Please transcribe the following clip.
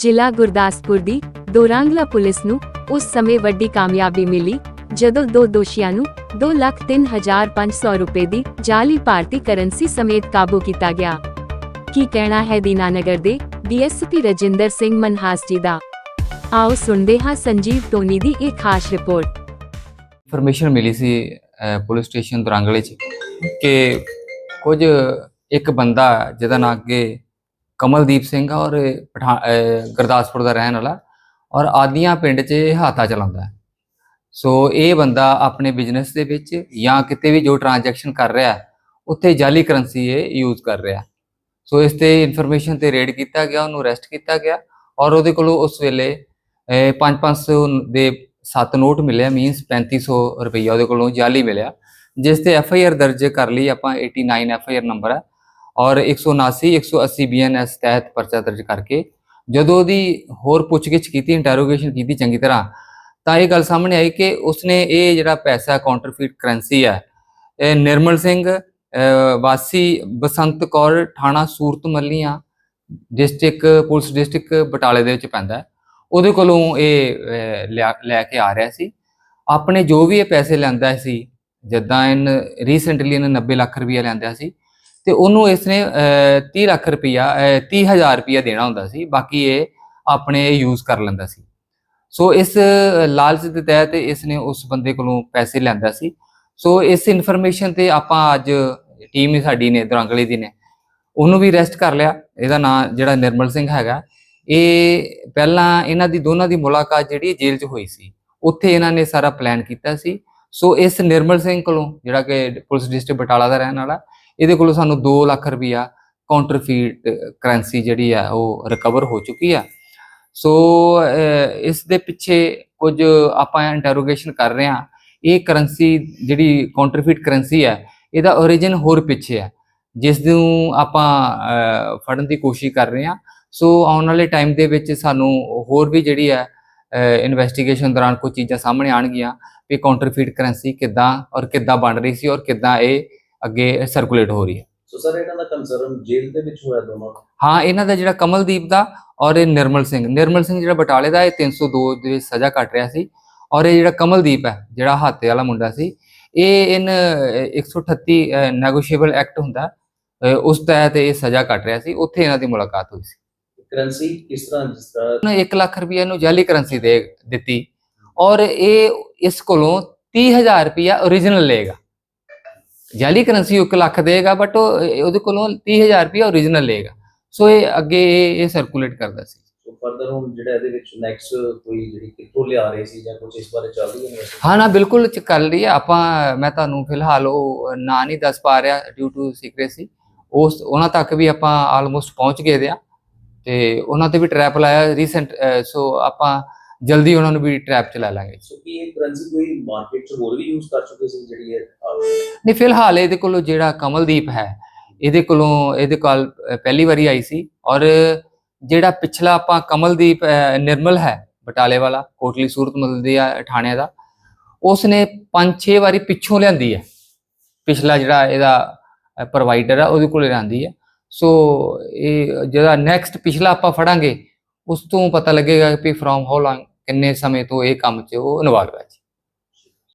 ਜ਼ਿਲ੍ਹਾ ਗੁਰਦਾਸਪੁਰ ਦੀ ਦੋਰਾਂਗਲਾ ਪੁਲਿਸ ਨੂੰ ਉਸ ਸਮੇਂ ਵੱਡੀ ਕਾਮਯਾਬੀ ਮਿਲੀ, ਜਦੋਂ ਦੋ ਦੋਸ਼ੀਆਂ ਨੂੰ 203500 ਰੁਪਏ ਦੀ ਜਾਲੀ ਭਾਰਤੀ ਕਰੰਸੀ ਸਮੇਤ ਕਾਬੂ ਕੀਤਾ ਗਿਆ। ਕੀ ਕਹਿਣਾ ਹੈ ਦੀਨਾਨਗਰ ਦੇ ਡੀਐਸਪੀ ਰਜਿੰਦਰ ਸਿੰਘ ਮਨਹਾਸ ਜੀ ਦਾ? ਆਓ ਸੁਣਦੇ ਹਾਂ ਸੰਜੀਵ ਟੋਨੀ ਦੀ ਇਹ ਖਾਸ ਰਿਪੋਰਟ। ਇਨਫੋਰਮੇਸ਼ਨ ਮਿਲੀ ਸੀ ਪੁਲਿਸ ਸਟੇਸ਼ਨ ਦੁਰਾਂਗਲੇ 'ਚ ਕਿ ਕੁਝ ਇੱਕ ਬੰਦਾ ਜਿਹਦਾ ਨਾਮ ਅੱਗੇ ਕਮਲਦੀਪ ਸਿੰਘ ਆ ਔਰ ਇਹ ਪਠਾ ਗੁਰਦਾਸਪੁਰ ਦਾ ਰਹਿਣ ਵਾਲਾ ਔਰ ਆਦੀਆਂ ਪਿੰਡ 'ਚ ਇਹ ਹਾਤਾ ਚਲਾਉਂਦਾ ਸੋ ਇਹ ਬੰਦਾ ਆਪਣੇ ਬਿਜ਼ਨਸ ਦੇ ਵਿੱਚ ਜਾਂ ਕਿਤੇ ਵੀ ਜੋ ਟ੍ਰਾਂਜੈਕਸ਼ਨ ਕਰ ਰਿਹਾ ਉੱਥੇ ਜਾਲੀ ਕਰੰਸੀ ਇਹ ਯੂਜ਼ ਕਰ ਰਿਹਾ ਸੋ ਇਸ ਤੇ ਇਨਫੋਰਮੇਸ਼ਨ ਤੇ ਰੇਡ ਕੀਤਾ ਗਿਆ, ਉਹਨੂੰ ਅਰੈਸਟ ਕੀਤਾ ਗਿਆ ਔਰ ਉਹਦੇ ਕੋਲੋਂ ਉਸ ਵੇਲੇ 5-500 ਦੇ ਸੱਤ ਨੋਟ ਮਿਲਿਆ ਮੀਨਸ 3500 ਰੁਪਈਆ ਉਹਦੇ ਕੋਲੋਂ ਜਾਲੀ ਮਿਲਿਆ, ਜਿਸ ਤੇ ਐਫ ਆਈ ਆਰ ਦਰਜ ਕਰ ਲਈ ਆਪਾਂ 89 ਐਫ ਆਈ ਆਰ ਨੰਬਰ ਹੈ। ਔਰ 179 180 ਬੀਐਨਐਸ ਤਹਿਤ ਪਰਚਾ ਦਰਜ ਕਰਕੇ ਜਦੋਂ ਉਹਦੀ ਹੋਰ ਪੁੱਛਗਿੱਛ ਕੀਤੀ ਇੰਟਰੋਗੇਸ਼ਨ ਕੀਤੀ ਚੰਗੀ ਤਰ੍ਹਾਂ, ਤਾਂ ਇਹ ਗੱਲ ਸਾਹਮਣੇ ਆਈ ਕਿ ਉਸਨੇ ਇਹ ਜਿਹੜਾ ਪੈਸਾ ਕਾਊਂਟਰਫੀਟ ਕਰੰਸੀ ਹੈ, ਇਹ ਨਿਰਮਲ ਸਿੰਘ ਵਾਸੀ ਬਸੰਤ ਕੌਰ ਥਾਣਾ Surat Mallian district police district ਬਟਾਲੇ ਦੇ ਵਿੱਚ ਪੈਂਦਾ ਉਹਦੇ ਕੋਲੋਂ ਇਹ ਲਿਆ- ਲੈ ਕੇ ਆ ਰਿਹਾ ਸੀ। ਆਪਣੇ ਜੋ ਵੀ ਇਹ ਪੈਸੇ ਲੈਂਦਾ ਸੀ, ਜਿੱਦਾਂ ਇਨ ਰੀਸੈਂਟਲੀ ਇਹਨੇ 90 ਲੱਖ ਰੁਪਇਆ ਲੈਂਦਾ ਸੀ ਤੇ ਉਹਨੂੰ ਇਸਨੇ ਅਹ, 30 ਲੱਖ ਰੁਪਇਆ 30000 ਰੁਪਇਆ ਦੇਣਾ ਹੁੰਦਾ ਸੀ ਬਾਕੀ ਇਹ ਆਪਣੇ ਯੂਜ਼ ਕਰ ਲੈਂਦਾ ਸੀ। ਸੋ ਇਸ ਲਾਲਚ ਦੇ ਤਹਿਤ ਇਸਨੇ ਉਸ ਬੰਦੇ ਕੋਲੋਂ ਪੈਸੇ ਲੈਂਦਾ ਸੀ। ਸੋ ਇਸ ਇਨਫੋਰਮੇਸ਼ਨ ਤੇ ਆਪਾਂ ਅੱਜ ਟੀਮ ਸਾਡੀ ਨੇ ਦਰਾਂਗਲੇ ਦੀ ਨੇ ਉਹਨੂੰ ਵੀ ਅਰੈਸਟ ਕਰ ਲਿਆ। ਇਹਦਾ ਨਾਮ ਜਿਹੜਾ ਨਿਰਮਲ ਸਿੰਘ ਹੈਗਾ ਇਹ ਪਹਿਲਾਂ ਇਹਨਾਂ ਦੀ ਦੋਨਾਂ ਦੀ ਮੁਲਾਕਾਤ ਜਿਹੜੀ ਜੇਲ੍ਹ 'ਚ ਹੋਈ ਸੀ ਉੱਥੇ ਇਹਨਾਂ ਨੇ ਸਾਰਾ ਪਲਾਨ ਕੀਤਾ ਸੀ। ਸੋ ਇਸ ਨਿਰਮਲ ਸਿੰਘ ਕੋਲੋਂ ਜਿਹੜਾ ਕਿ ਪੁਲਿਸ ਡਿਸਟ੍ਰਿਕਟ ਬਟਾਲਾ ਦਾ ਰਹਿਣ ਵਾਲਾ ਇਹਦੇ ਕੋਲੋਂ ਸਾਨੂੰ 2 ਲੱਖ ਰੁਪਇਆ ਕਾਊਂਟਰਫੀਟ ਕਰੰਸੀ ਜਿਹੜੀ ਆ, ਉਹ ਰਿਕਵਰ ਹੋ ਚੁੱਕੀ ਆ। ਸੋ ਇਸ ਦੇ ਪਿੱਛੇ ਕੁਝ ਆਪਾਂ ਇੰਟਰੋਗੇਸ਼ਨ ਕਰ ਰਹੇ ਹਾਂ। ਇਹ ਕਰੰਸੀ ਜਿਹੜੀ ਕਾਊਂਟਰਫੀਟ ਕਰੰਸੀ ਹੈ ਇਹਦਾ origin ਹੋਰ ਪਿੱਛੇ ਹੈ ਜਿਸ ਨੂੰ ਆਪਾਂ ਫੜਨ ਦੀ ਕੋਸ਼ਿਸ਼ ਕਰ ਰਹੇ ਹਾਂ। ਸੋ, ਆਉਣ ਵਾਲੇ ਟਾਈਮ ਦੇ ਵਿੱਚ ਸਾਨੂੰ ਹੋਰ ਵੀ ਜਿਹੜੀ ਹੈ ਇਨਵੈਸਟੀਗੇਸ਼ਨ ਦੌਰਾਨ ਕੁਝ ਚੀਜ਼ਾਂ ਸਾਹਮਣੇ ਆਣਗੀਆਂ ਵੀ ਕਾਊਂਟਰਫੀਟ ਕਰੰਸੀ ਕਿੱਦਾਂ ਔਰ ਕਿੱਦਾਂ ਬਣ ਰਹੀ ਸੀ ਔਰ ਕਿੱਦਾਂ ਇਹ ਅੱਗੇ ਸਰਕੂਲੇਟ ਹੋ ਰਹੀ ਹੈ। ਸੋ ਸਰ ਇਹਨਾਂ ਦਾ ਕੰਸਰਨ ਜੇਲ੍ਹ ਦੇ ਵਿੱਚ ਹੋਇਆ ਦੋਨੋਂ। ਹਾਂ ਇਹਨਾਂ ਦਾ ਜਿਹੜਾ ਕਮਲਦੀਪ ਦਾ ਔਰ ਇਹ ਨਿਰਮਲ ਸਿੰਘ। ਨਿਰਮਲ ਸਿੰਘ ਜਿਹੜਾ ਬਟਾਲੇ ਦਾ ਇਹ 302 ਦੇ ਵਿੱਚ ਸਜ਼ਾ ਕੱਟ ਰਿਹਾ ਸੀ। ਔਰ ਇਹ ਜਿਹੜਾ ਕਮਲਦੀਪ ਹੈ ਜਿਹੜਾ ਹਾਤੇ ਵਾਲਾ ਮੁੰਡਾ ਸੀ ਇਹ ਇਨ ਅਹ, 138 ਨੈਗੋਸ਼ੀਏਬਲ ਐਕਟ ਹੁੰਦਾ। ਉਸ ਤਹਿਤ ਇਹ ਸਜ਼ਾ ਕੱਟ ਰਿਹਾ ਸੀ। ਉੱਥੇ ਇਹਨਾਂ ਦੀ ਮੁਲਾਕਾਤ ਹੋਈ ਸੀ। ਕਰੰਸੀ ਕਿਸ ਤਰ੍ਹਾਂ ਜਿਸ ਤਰ੍ਹਾਂ? ਉਹਨੇ 1 ਲੱਖ ਰੁਪਏ ਨੂੰ ਜਾਲੀ ਕਰੰਸੀ ਦੇ ਦਿੱਤੀ। ਔਰ ਇਹ ਇਸ ਕੋਲੋਂ 30000 ਰੁਪਇਆ origignal ਲਏਗਾ। ਜਾਲੀ ਕਰੰਸੀ 1 ਲੱਖ ਦੇਗਾ ਬਟ ਉਹਦੇ ਕੋਲੋਂ 30000 ਰੁਪਇਆ origignal ਲਏਗਾ। ਸੋ ਇਹ ਅੱਗੇ ਇਹ ਸਰਕੂਲੇਟ ਕਰਦਾ ਸੀ। ਸੋ ਫਰਦਰ ਹੁਣ ਜਿਹੜਾ ਇਹਦੇ ਵਿੱਚ ਨੈਕਸਟ ਕੋਈ ਜਿਹੜੀ ਕਿੱਥੋਂ ਲਿਆ ਰਹੇ ਸੀ ਜਾਂ ਕੁਝ ਇਸ ਬਾਰੇ ਚੱਲ ਰਹੀ ਹੈ ਹਾਂ ਨਾ ਬਿਲਕੁਲ ਚ ਕਰ ਲਈ ਹੈ। ਆਪਾਂ ਮੈਂ ਤੁਹਾਨੂੰ ਫਿਲਹਾਲ ਉਹ ਨਾਂ ਨਹੀਂ ਦੱਸ ਪਾ ਰਿਹਾ ਡਿਊ ਟੂ ਸੀਕ੍ਰੇਸੀ ਉਸ ਉਹਨਾਂ ਤੱਕ ਵੀ ਆਪਾਂ ਆਲਮੋਸਟ ਪਹੁੰਚ ਗਏ ਦੇ ਆ ਤੇ ਉਹਨਾਂ ਤੇ ਵੀ ਟਰੈਪ ਲਾਇਆ ਰੀਸੈਂਟ ਸੋ ਆਪਾਂ ਜਲਦੀ ਉਹਨਾਂ ਨੂੰ ਵੀ ਟਰੈਪ ਚ ਲੈ ਲਾਂਗੇ। ਸੋ ਕੀ ਇਹ ਕਰੰਸੀ ਕੋਈ ਮਾਰਕੀਟ 'ਚ ਹੋਰ ਵੀ ਯੂਜ਼ ਕਰ ਚੁੱਕੇ ਸੀ ਜਿਹੜੀ ਇਹ ਨਹੀਂ ਫਿਲਹਾਲ ਇਹਦੇ ਕੋਲੋਂ ਜਿਹੜਾ ਕਮਲਦੀਪ ਹੈ ਇਹਦੇ ਕੋਲੋਂ ਇਹਦੇ ਕੋਲ ਪਹਿਲੀ ਵਾਰੀ ਆਈ ਸੀ ਔਰ ਜਿਹੜਾ ਪਿਛਲਾ ਆਪਾਂ ਕਮਲਦੀਪ ਨਿਰਮਲ ਹੈ ਬਟਾਲੇ ਵਾਲਾ ਕੋਟਲੀ ਸੂਰਤ ਮਲਦੀਆ ਠਾਣੇ ਦਾ ਉਸਨੇ 5-6 ਵਾਰੀ ਪਿੱਛੋਂ ਲਿਆਂਦੀ ਹੈ। ਪਿਛਲਾ ਜਿਹੜਾ ਇਹਦਾ ਪ੍ਰੋਵਾਈਡਰ ਆ ਉਹਦੇ ਕੋਲੇ ਲਿਆਂਦੀ ਹੈ। ਸੋ ਇਹ ਜਿਹੜਾ ਨੈਕਸਟ ਪਿਛਲਾ ਆਪਾਂ ਫੜਾਂਗੇ ਉਸ ਤੋਂ ਪਤਾ ਲੱਗੇਗਾ ਕਿ ਫਰੋਮ ਹਾਊ ਲੌਂਗ ਕਿੰਨੇ ਸਮੇਂ ਤੋਂ ਇਹ ਕੰਮ 'ਚ ਉਹ ਇਨਵੋਲਵ ਹੈ ਜੀ?